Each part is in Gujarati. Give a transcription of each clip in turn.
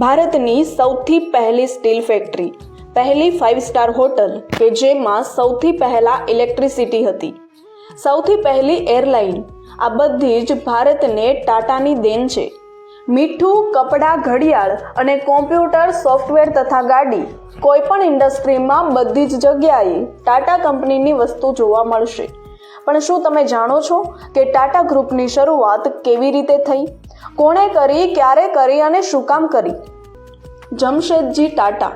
ભારતની સૌથી પહેલી સ્ટીલ ફેક્ટરી, પહેલી ફાઇવ સ્ટાર હોટલ કે જેમાં સૌથી પહેલા ઇલેક્ટ્રિસિટી હતી. સૌથી પહેલી એરલાઇન આ બધી જ ભારતને ટાટાની દેન છે. મીઠું, કપડાં, ઘડિયાળ અને કોમ્પ્યુટર, સોફ્ટવેર તથા ગાડી, કોઈ પણ ઇન્ડસ્ટ્રીમાં બધી જ જગ્યાએ ટાટા કંપનીની વસ્તુ જોવા મળશે. પણ શું તમે જાણો છો કે ટાટા ગ્રુપની શરૂઆત કેવી રીતે થઈ? કોણે કરી, ક્યારે કરી અને શું કામ કરી? જમશેદજી ટાટા.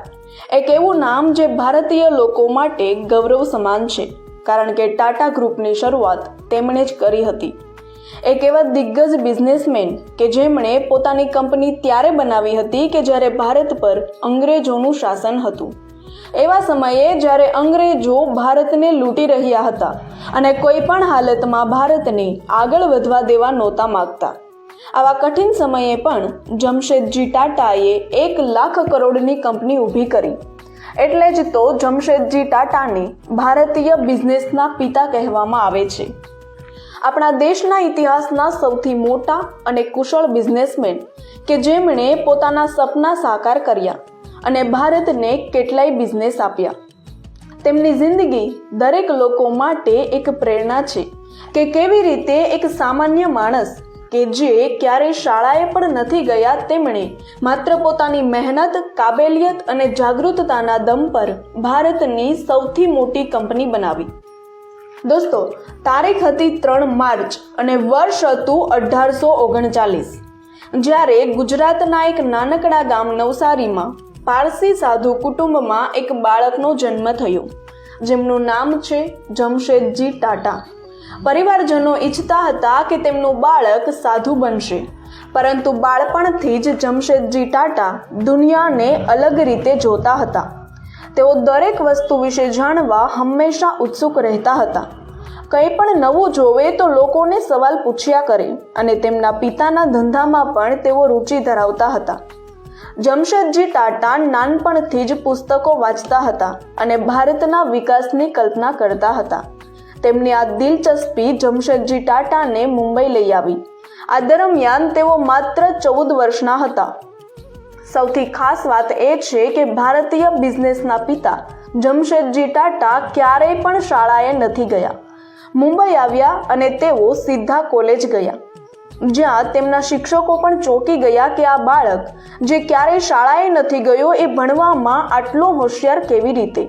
એક એવું નામ જે ભારતીય લોકો માટે ગૌરવ સમાન છે, કારણ કે ટાટા ગ્રુપની શરૂઆત તેમણે જ કરી હતી. એક એવા દિગ્ગજ બિઝનેસમેન કે જેમણે પોતાની કંપની ત્યારે બનાવી હતી કે જ્યારે ભારત પર અંગ્રેજોનું શાસન હતું. એવા સમયે જ્યારે અંગ્રેજો ભારતને લૂંટી રહ્યા હતા અને કોઈ પણ હાલતમાં ભારતને આગળ વધવા દેવા નહોતા માગતા. આવા કઠિન સમયે પણ જમશેદજી ટાટાએ એક લાખ કરોડની કંપની ઊભી કરી. એટલે જ તો જમશેદજી ટાટાને ભારતીય બિઝનેસના પિતા કહેવામાં આવે છે. આપણા દેશના ઇતિહાસના સૌથી મોટા અને કુશળ બિઝનેસમેન કે જેમણે પોતાના સપના સાકાર કર્યા અને ભારતને કેટલાય બિઝનેસ આપ્યા. તેમની જિંદગી દરેક લોકો માટે એક પ્રેરણા છે કે કેવી રીતે એક સામાન્ય માણસ કે જે ક્યારેય શાળાએ પણ નથી ગયા તેમણે. માત્ર પોતાની મહેનત, કાબેલિયત અને જાગૃતતાના દમ પર ભારતની સૌથી મોટી કંપની બનાવી. દોસ્તો, તારીખ હતી ત્રણ માર્ચ અને વર્ષ હતું અઢારસો ઓગણચાલીસ. જ્યારે ગુજરાતના એક નાનકડા ગામ નવસારીમાં પારસી સાધુ કુટુંબમાં એક બાળકનો જન્મ થયો. જેમનું નામ છે જમશેદજી ટાટા. પરિવારજનો ઈચ્છતા હતા કે તેમનું બાળક સાધુ બનશે. પરંતુ બાળપણથી જ જમશેદજી ટાટા દુનિયાને અલગ રીતે જોતા હતા. તેઓ દરેક વસ્તુ વિશે જાણવા હંમેશા ઉત્સુક રહેતા હતા. કંઈ પણ નવું જોવે તો લોકોને સવાલ પૂછ્યા કરે અને તેમના પિતાના ધંધામાં પણ તેઓ રુચિ ધરાવતા હતા. જમશેદજી ટાટા નાનપણથી જ પુસ્તકો વાંચતા હતા અને ભારતના વિકાસની કલ્પના કરતા હતા. તેમની આ દિલચસ્પી જમશેદજી ટાટાને મુંબઈ લઈ આવી. આ દરમિયાન તેઓ માત્ર ચૌદ વર્ષના હતા. સૌથી ખાસ વાત એ છે કે ભારતીય બિઝનેસના પિતા જમશેદજી ટાટા ક્યારેય પણ શાળાએ નથી ગયા. મુંબઈ આવ્યા અને તેઓ સીધા કોલેજ ગયા. જ્યાં તેમના શિક્ષકો પણ ચોંકી ગયા કે આ બાળક જે ક્યારેય શાળાએ નથી ગયો એ ભણવામાં આટલો હોશિયાર કેવી રીતે?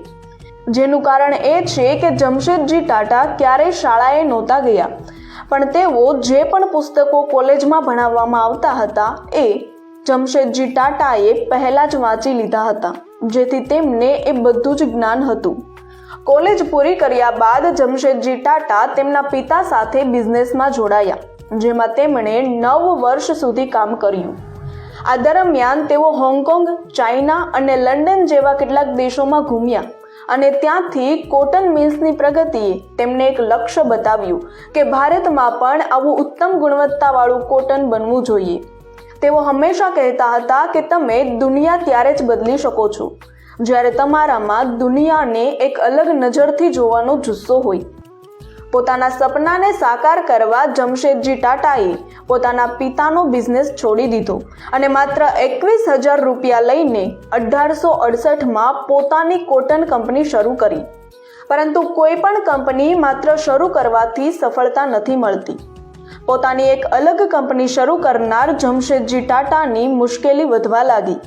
જેનું કારણ એ છે કે જમશેદજી ટાટા ક્યારેય શાળાએ નહોતા ગયા. પણ તેઓ જે પણ પુસ્તકો કોલેજમાં ભણાવવામાં આવતા હતા એ જમશેદજી ટાટાએ પહેલાં જ વાંચી લીધા હતા, જેથી તેમને એ બધું જ જ્ઞાન હતું. કોલેજ પૂરી કર્યા બાદ જમશેદજી ટાટા તેમના પિતા સાથે બિઝનેસમાં જોડાયા, જેમાં તેમણે નવ વર્ષ સુધી કામ કર્યું. આ દરમિયાન તેઓ હોંગકોંગ, ચાઇના અને લંડન જેવા કેટલાક દેશોમાં ઘૂમ્યા અને ત્યાંથી કોટન મિલ્સની પ્રગતિએ તેમને એક લક્ષ્ય બતાવ્યું કે ભારતમાં પણ આવું ઉત્તમ ગુણવત્તાવાળું કોટન બનવું જોઈએ. તેઓ હંમેશા કહેતા હતા કે તમે દુનિયા ત્યારે જ બદલી શકો છો, જ્યારે તમારામાં દુનિયાને એક અલગ નજરથી જોવાનો જુસ્સો હોય. પોતાના સપનાને સાકાર કરવા જમશેદજી ટાટાએ પોતાના પિતાનો બિઝનેસ છોડી દીધો અને માત્ર એકવીસ હજાર રૂપિયા લઈને અઢારસો અડસઠમાં પોતાની કોટન કંપની શરૂ કરી. પરંતુ કોઈ પણ કંપની માત્ર શરૂ કરવાથી સફળતા નથી મળતી. પોતાની એક અલગ કંપની શરૂ કરનાર જમશેદજી ટાટાની મુશ્કેલી વધવા લાગી.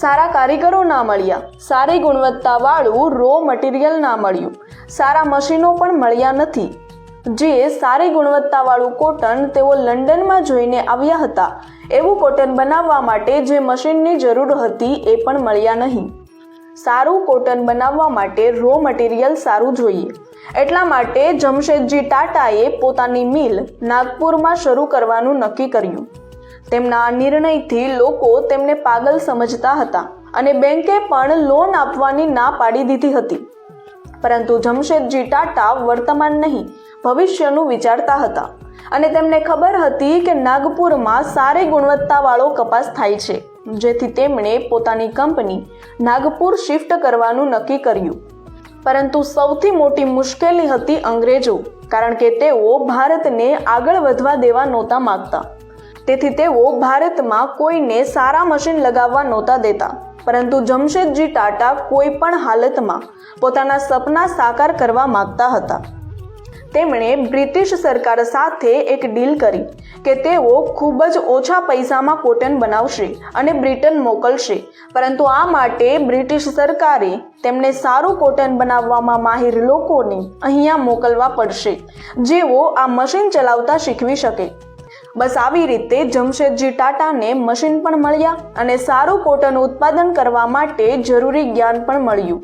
સારા કારીગરો ના મળ્યા. સારી ગુણવત્તાવાળું રો મટીરિયલ ના મળ્યું. સારા મશીનો પણ મળ્યા નથી. જે સારી ગુણવત્તાવાળું કોટન તેઓ લંડનમાં જોઈને આવ્યા હતા. એવું કોટન બનાવવા માટે જે મશીનની જરૂર હતી એ પણ મળ્યા નહીં. સારું કોટન બનાવવા માટે રો મટીરિયલ સારું જોઈએ. એટલા માટે જમશેદજી ટાટાએ પોતાની મિલ નાગપુરમાં શરૂ કરવાનું નક્કી કર્યું. તેમના આ નિર્ણયથી લોકો તેમને પાગલ સમજતા હતા અને બેંકે પણ લોન આપવાની ના પાડી દીધી હતી. પરંતુ જમશેદજી ટાટા વર્તમાન નહીં, ભવિષ્યનું વિચારતા હતા. અને તેમને ખબર હતી કે નાગપુરમાં સારી ગુણવત્તાવાળો કપાસ થાય છે, જેથી તેમણે પોતાની કંપની નાગપુર શિફ્ટ કરવાનું નક્કી કર્યું. પરંતુ સૌથી મોટી મુશ્કેલી હતી અંગ્રેજો, કારણ કે તેઓ ભારતને આગળ વધવા દેવા નહોતા માગતા. તેથી તેઓ ભારતમાં કોઈને સારા મશીન લગાવવા નહોતા દેતા. પરંતુ જમશેદજી ટાટા કોઈ પણ હાલતમાં પોતાના સપના સાકાર કરવા માગતા હતા. તેમણે બ્રિટિશ સરકાર સાથે એક ડીલ કરી કે તેઓ ખૂબ જ ઓછા પૈસામાં કોટન બનાવશે અને બ્રિટન મોકલશે, પરંતુ આ માટે બ્રિટિશ સરકારે તેમને સારું કોટન બનાવવામાં માહિર લોકોને અહીંયા મોકલવા પડશે, જેઓ આ મશીન ચલાવતા શીખવી શકે. બસ આવી રીતે જમશેદજી ટાટાને મશીન પણ મળ્યા અને સારું કોટન ઉત્પાદન કરવા માટે જરૂરી જ્ઞાન પણ મળ્યું.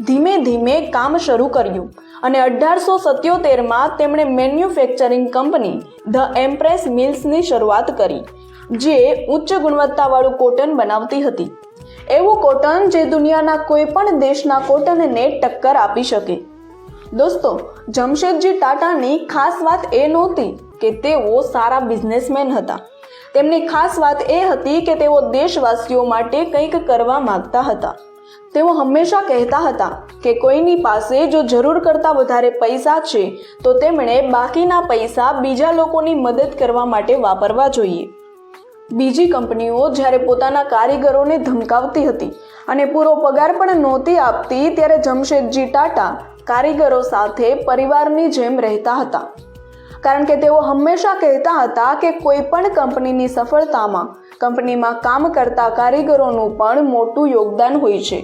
ધીમે ધીમે કામ શરૂ કર્યું અને અઢારસો સત્યોતેરમાં તેમણે મેન્યુફેક્ચરિંગ કંપની ધ એમ્પ્રેસ મિલ્સની શરૂઆત કરી, જે ઉચ્ચ ગુણવત્તાવાળું કોટન બનાવતી હતી. એવું કોટન જે દુનિયાના કોઈ પણ દેશના કોટનને ટક્કર આપી શકે. દોસ્તો, જમશેદજી ટાટાની ખાસ વાત એ નહોતી કે તેઓ સારા બિઝનેસમેન હતા. તેમની ખાસ વાત એ હતી કે તેઓ દેશવાસીઓ માટે કંઈક કરવા માંગતા હતા. તેઓ હંમેશા કહેતા હતા કે કોઈની પાસે જો જરૂર કરતાં વધારે પૈસા છે, તો તેમણે બાકીના પૈસા બીજા લોકોની મદદ કરવા માટે વાપરવા જોઈએ. બીજી કંપનીઓ જ્યારે પોતાના કારીગરોને ધમકાવતી હતી અને પૂરો પગાર પણ નહોતી આપતી, ત્યારે જમશેદજી ટાટા કારીગરો સાથે પરિવારની જેમ રહેતા હતા. કારણ કે તેઓ હંમેશા કહેતા હતા કે કોઈ પણ કંપનીની સફળતામાં કંપનીમાં કામ કરતા કારીગરોનું પણ મોટું યોગદાન હોય છે.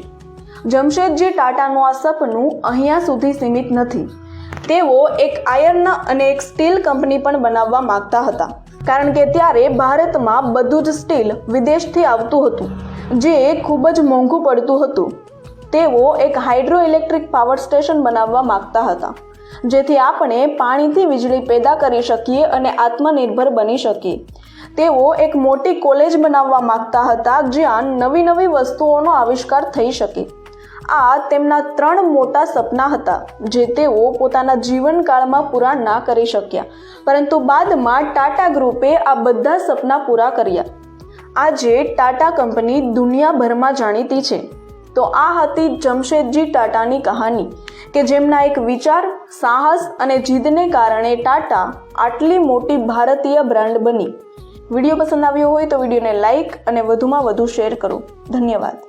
જમશેદજી ટાટાનું આ સપનું અહીંયા સુધી સીમિત નથી. તેઓ એક આયર્ન અને એક સ્ટીલ કંપની પણ બનાવવા માંગતા હતા. કારણ કે ત્યારે ભારતમાં બધું જ સ્ટીલ વિદેશથી આવતું હતું, જે ખૂબ જ મોંઘું પડતું હતું. તેઓ એક હાઇડ્રો ઇલેક્ટ્રિક પાવર સ્ટેશન બનાવવા માંગતા હતા. જેથી આપણે પાણીથી વીજળી પેદા કરી શકીએ અને આત્મનિર્ભર બની શકીએ. તેઓ એક મોટી કોલેજ બનાવવા માંગતા હતા જ્યાં નવી નવી વસ્તુઓનો આવિષ્કાર થઈ શકે. આ તેમના ત્રણ મોટા સપના હતા, જે તેઓ પોતાના જીવનકાળમાં પૂરા ના કરી શક્યા. પરંતુ બાદમાં ટાટા ગ્રુપે આ બધા સપના પૂરા કર્યા. આજે ટાટા કંપની દુનિયાભરમાં જાણીતી છે. તો આ હતી જમશેદજી ટાટાની કહાની, કે જેમના એક વિચાર, સાહસ અને જીદને કારણે ટાટા આટલી મોટી ભારતીય બ્રાન્ડ બની. વીડિયો પસંદ આવ્યો હોય તો વિડીયોને લાઇક અને વધુમાં વધુ શેર કરો. ધન્યવાદ.